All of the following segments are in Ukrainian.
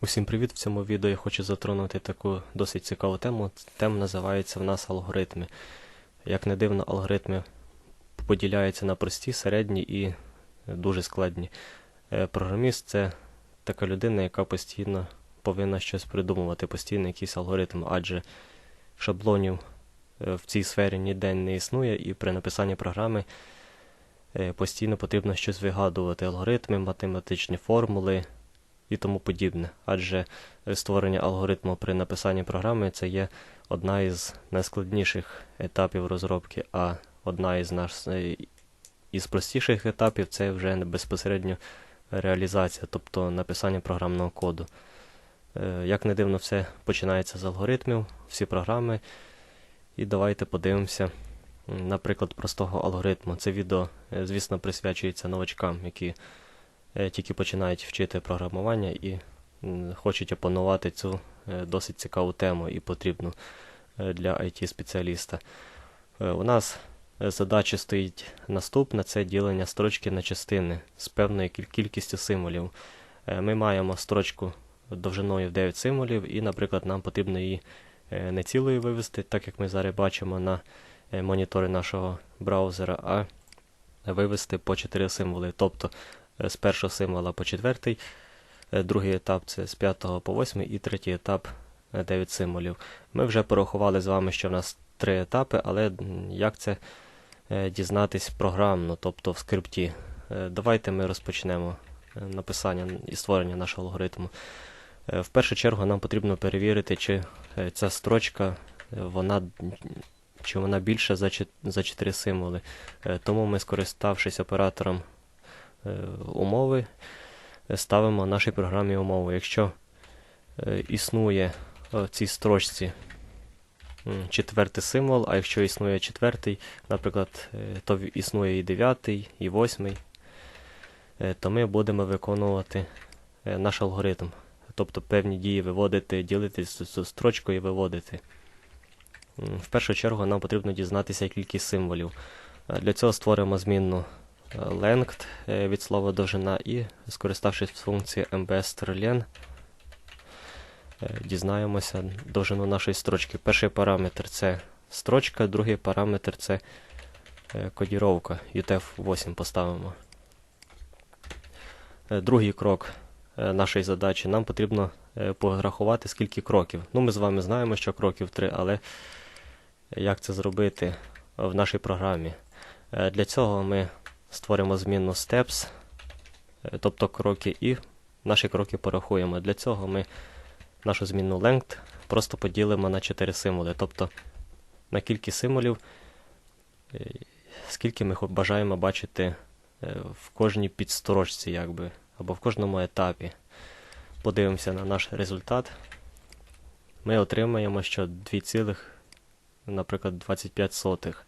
Усім привіт! В цьому відео я хочу затронути таку досить цікаву тему. Тема називається в нас алгоритми. Як не дивно, алгоритми поділяються на прості, середні і дуже складні. Е, Програміст це така людина, яка постійно повинна щось придумувати, постійно якийсь алгоритм, адже шаблонів е, в цій сфері ніде не існує, і при написанні програми е, постійно потрібно щось вигадувати, алгоритми, математичні формули і тому подібне. Адже створення алгоритму при написанні програми це є одна із найскладніших етапів розробки, а одна із наш, е, із простіших етапів це вже безпосередньо реалізація, тобто написання програмного коду. Е, Як не дивно, все починається з алгоритмів, всі програми. І давайте подивимося, наприклад, простого алгоритму. Це відео, е, звісно, присвячується новачкам, які тільки починають вчити програмування і хочуть опанувати цю е, досить цікаву тему і потрібну е, для IT-спеціаліста. Е, У нас е, задача стоїть наступна: це ділення строчки на частини з певною кількістю символів. Е, Ми маємо строчку довжиною в 9 символів, і, наприклад, нам потрібно її е, не цілою вивести, так як ми зараз бачимо на е, моніторі нашого браузера, а вивести по 4 символи. Тобто е, з першого символа по четвертий, е, другий етап це з 5 по 8 і третій етап е, 9 символів. Ми вже порахували з вами, що в нас три етапи, але як це е, дізнатись програмно, тобто в скрипті. Е, Давайте ми розпочнемо е, написання і створення нашого алгоритму. Е, В першу чергу нам потрібно перевірити, чи е, ця строчка е, вона, чи вона більша за, чет- 4 символи. Е, Тому ми, скориставшись оператором е, умови, е, ставимо нашій програмі умову. Якщо е, існує в цій строчці четвертий символ, а якщо існує четвертий, наприклад, е, то існує і дев'ятий, і восьмий, е, то ми будемо виконувати е, наш алгоритм. Тобто певні дії виводити, ділити з строчкою і виводити. В першу чергу нам потрібно дізнатися кількість символів. Е, Для цього створимо змінну е, length е, від слова довжина і, скориставшись функцією mbstrlen, е, дізнаємося довжину нашої строчки. Перший параметр це строчка, другий параметр це е, кодіровка. UTF-8 поставимо. Другий крок нашої задачі нам потрібно порахувати, скільки кроків. Ну, ми з вами знаємо, що кроків 3, але як це зробити в нашій програмі? Для цього ми створимо змінну steps, е, тобто кроки, і наші кроки порахуємо. Для цього ми нашу змінну length просто поділимо на 4 символи, тобто на кількість символів, е, скільки ми бажаємо бачити е, в кожній підстрочці, якби, або в кожному етапі. Подивимося на наш результат. Ми отримаємо, що 2, наприклад, 25 сотих.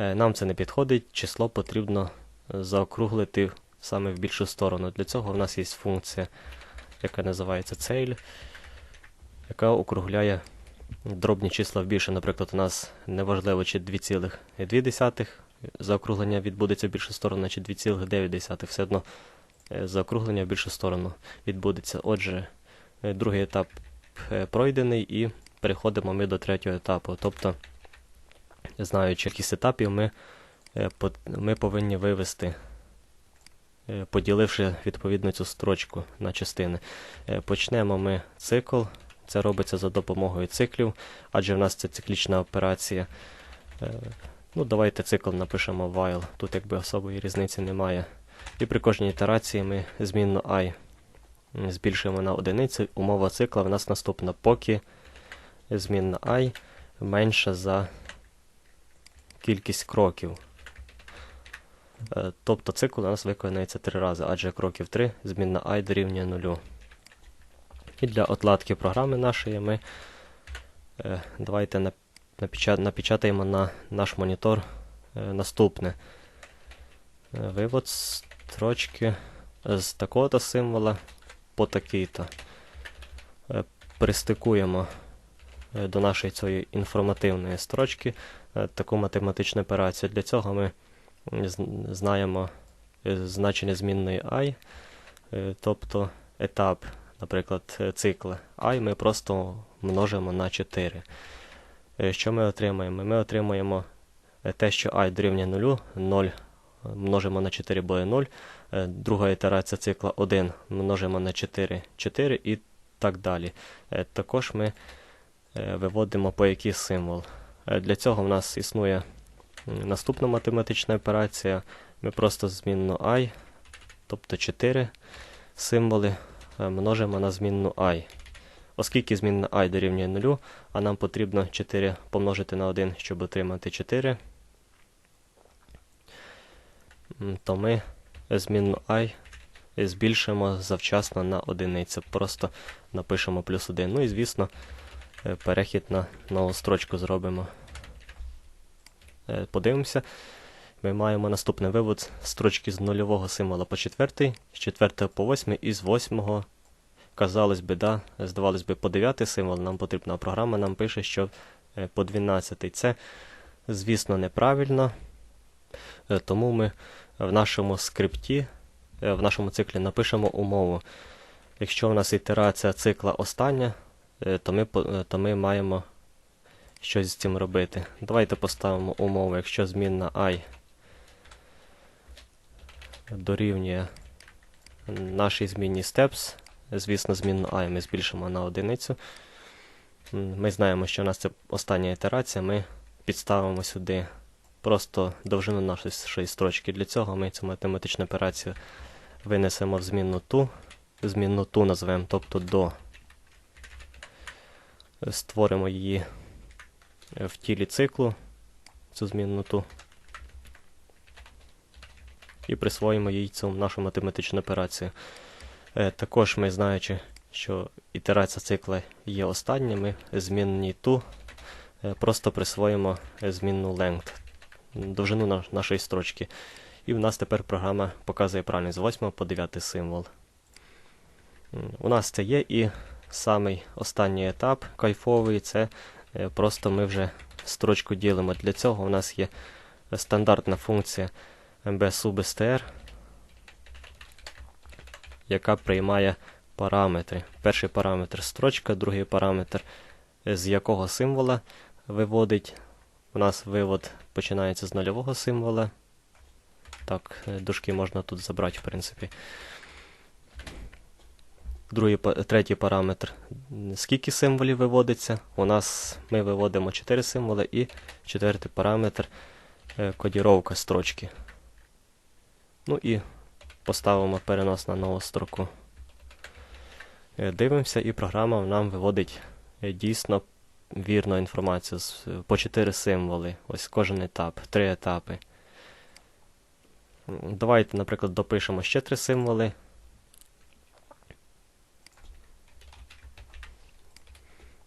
Е, Нам це не підходить, число потрібно е, заокруглити саме в більшу сторону. Для цього в нас є функція, яка називається ceil, яка округляє дробні числа в більше. Наприклад, у нас неважливо, чи 2,2 заокруглення відбудеться в більшу сторону, чи 2,9, все одно е, заокруглення в більшу сторону відбудеться. Отже, другий етап пройдений і переходимо ми до третього етапу. Тобто, знаючи кількість етапів, ми, е, ми повинні вивести, е, поділивши відповідно цю строчку на частини. Е, Почнемо ми цикл. Це робиться за допомогою циклів, адже в нас це циклічна операція. Ну, давайте цикл напишемо while. Тут якби особої різниці немає. І при кожній ітерації ми змінну і збільшуємо на одиницю. Умова цикла в нас наступна, поки змінна і менша за кількість кроків. Е, Тобто цикл у нас виконується три рази, адже кроків 3, змінна і дорівнює 0. І для отладки програми нашої ми е, давайте напечатаємо на наш монітор е, наступне. Вивод строчки з такого-то символа по такий-то. Пристикуємо до нашої цієї інформативної строчки е, таку математичну операцію. Для цього ми знаємо е, значення змінної i, е, тобто етап наприклад, е, цикл і ми просто множимо на 4. Е, Що ми отримаємо? Ми отримуємо е, те, що і дорівнює 0, 0 множимо на 4 буде 0. Е, Друга ітерація цикла 1 множимо на 4, 4 і так далі. Е, Також ми е, виводимо по який символ. Е, Для цього в нас існує наступна математична операція. Ми просто змінну i, тобто 4 символи е, множимо на змінну i. Оскільки змінна і дорівнює 0, а нам потрібно 4 помножити на 1, щоб отримати 4, то ми змінну і збільшимо завчасно на одиницю. Просто напишемо плюс 1. Ну і звісно, е, перехід на нову строчку зробимо. Е, Подивимося. Ми маємо наступний вивод строчки з нульового символа по четвертий, з 4 по 8 і з 8, казалось би, да, здавалось би, по 9 символ нам потрібна програма, нам пише, що е, по 12. Це, звісно, неправильно. Е, Тому ми в нашому скрипті, е, в нашому циклі напишемо умову. Якщо у нас ітерація цикла остання, е, то ми, е, то ми маємо щось з цим робити. Давайте поставимо умову, якщо змінна і дорівнює нашій змінній steps. Звісно, змінну і ми збільшимо на одиницю. Ми знаємо, що у нас це остання ітерація. Ми підставимо сюди просто довжину нашої строчки. Для цього ми цю математичну операцію винесемо в змінну ту. Змінну ту назвемо, тобто до. Створимо її в тілі циклу, цю змінну ту і присвоїмо їй цю нашу математичну операцію. Е, Також ми, знаючи, що ітерація цикла є остання, ми змінній ту е, просто присвоїмо змінну length, довжину нашої строчки. І в нас тепер програма показує правильно з 8 по 9 символ. У нас це є і самий останній етап кайфовий це е, просто ми вже строчку ділимо. Для цього у нас є стандартна функція mbsub.str, яка приймає параметри. Перший параметр строчка, другий параметр, е, з якого символа виводить. У нас вивод починається з нульового символа. Так, е, дужки можна тут забрати, в принципі. Другий, третій параметр. Скільки символів виводиться? У нас ми виводимо 4 символи і четвертий параметр е, кодіровка строчки. Ну і поставимо перенос на нову строку. Е, Дивимося, і програма нам виводить е, дійсно вірну інформацію по 4 символи. Ось кожен етап, 3 етапи. Давайте, наприклад, допишемо ще 3 символи.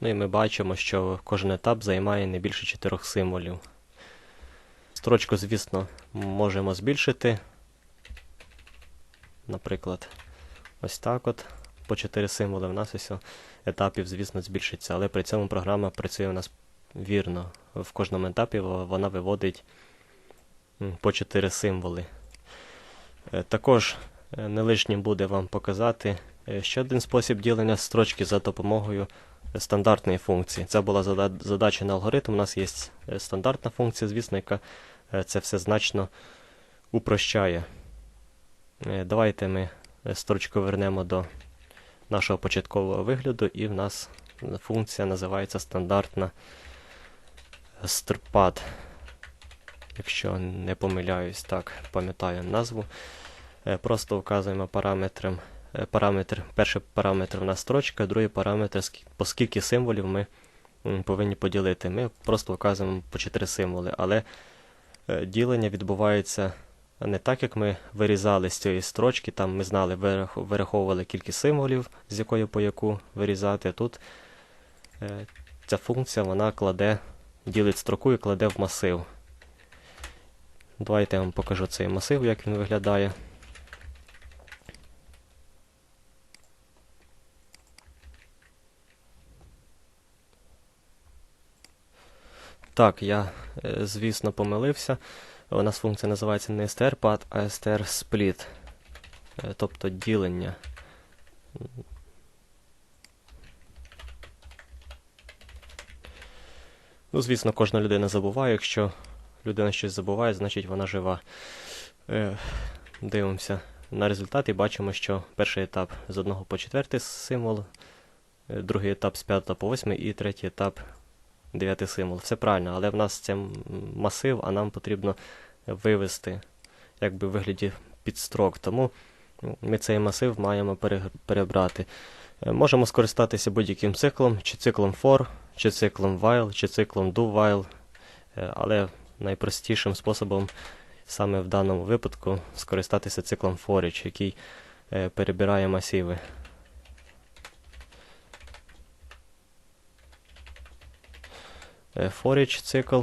Ну і ми бачимо, що кожен етап займає не більше 4 символів. Строчку, звісно, можемо збільшити. Наприклад, ось так от. По 4 символи в нас ось етапів, звісно, збільшиться, але при цьому програма працює у нас вірно. В кожному етапі вона виводить по 4 символи. Е, Також е, не лишнім буде вам показати е, ще один спосіб ділення строчки за допомогою стандартної функції. Це була задача на алгоритм. У нас є е, стандартна функція, звісно, яка е, це все значно упрощає. Е, Давайте ми строчку вернемо до нашого початкового вигляду, і в нас функція називається стандартна strpad. Якщо не помиляюсь, так, пам'ятаю назву. Просто вказуємо параметром, параметр, перший параметр в нас строчка, другий параметр, по скільки символів ми повинні поділити. Ми просто вказуємо по 4 символи, але е, ділення відбувається не так, як ми вирізали з цієї строчки, там ми знали, вирах- вираховували кількість символів, з якої по яку вирізати. Тут е, ця функція вона кладе, ділить строку і кладе в масив. Давайте я вам покажу цей масив, як він виглядає. Так, я, е, звісно, помилився. У нас функція називається не strPad, а strSplit, е, тобто ділення. Ну, Звісно, кожна людина забуває. Якщо людина щось забуває, значить вона жива. Е, дивимося на результат і бачимо, що перший етап з 1 по 4 символ, другий етап з 5 по 8 і третій етап 9 символ. Все правильно, але в нас це масив, а нам потрібно вивести якби в вигляді підстрок. Тому ми цей масив маємо перебрати. Е, Можемо скористатися будь-яким циклом, чи циклом for, чи циклом while, чи циклом do while, Е, але найпростішим способом саме в даному випадку скористатися циклом for який е, перебирає масиви. Е, For each цикл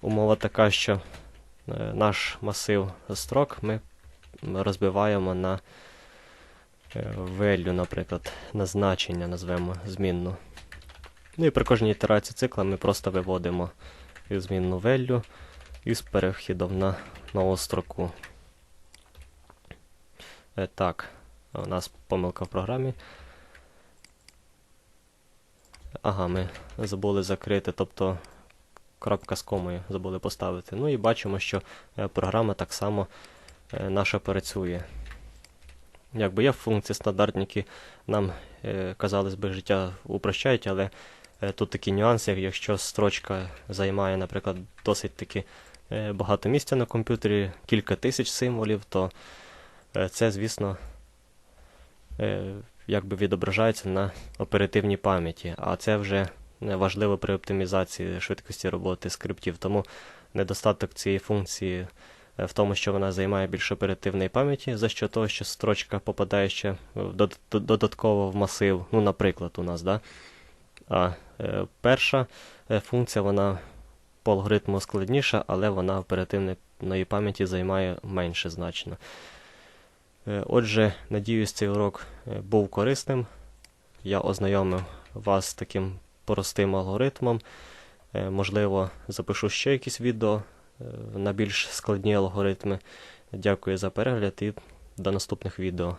умова така, що е, наш масив строк ми розбиваємо на е, value, наприклад, на значення назвемо змінну. Ну і при кожній ітерації цикла ми просто виводимо змінну value із перехідом на нову строку. Так, у нас помилка в програмі. Ага, ми забули закрити, тобто крапка з комою забули поставити. Ну і бачимо, що е, програма так само е, наша працює. Якби є функції стандартні, які нам, е, казалось би, життя упрощають, але тут такі нюанси, якщо строчка займає, наприклад, досить таки багато місця на комп'ютері, кілька тисяч символів, то це, звісно, якби відображається на оперативній пам'яті, а це вже важливо при оптимізації швидкості роботи скриптів. Тому недостаток цієї функції е, в тому, що вона займає більше оперативної пам'яті, за що того, що строчка попадає ще додатково в масив, ну, наприклад, у нас, да? А е, перша е, функція, вона по алгоритму складніша, але вона оперативної пам'яті займає менше значно. Е, Отже, надіюсь, цей урок е, був корисним. Я ознайомив вас з таким простим алгоритмом. Е, Можливо, запишу ще якісь відео на більш складні алгоритми. Дякую за перегляд і до наступних відео.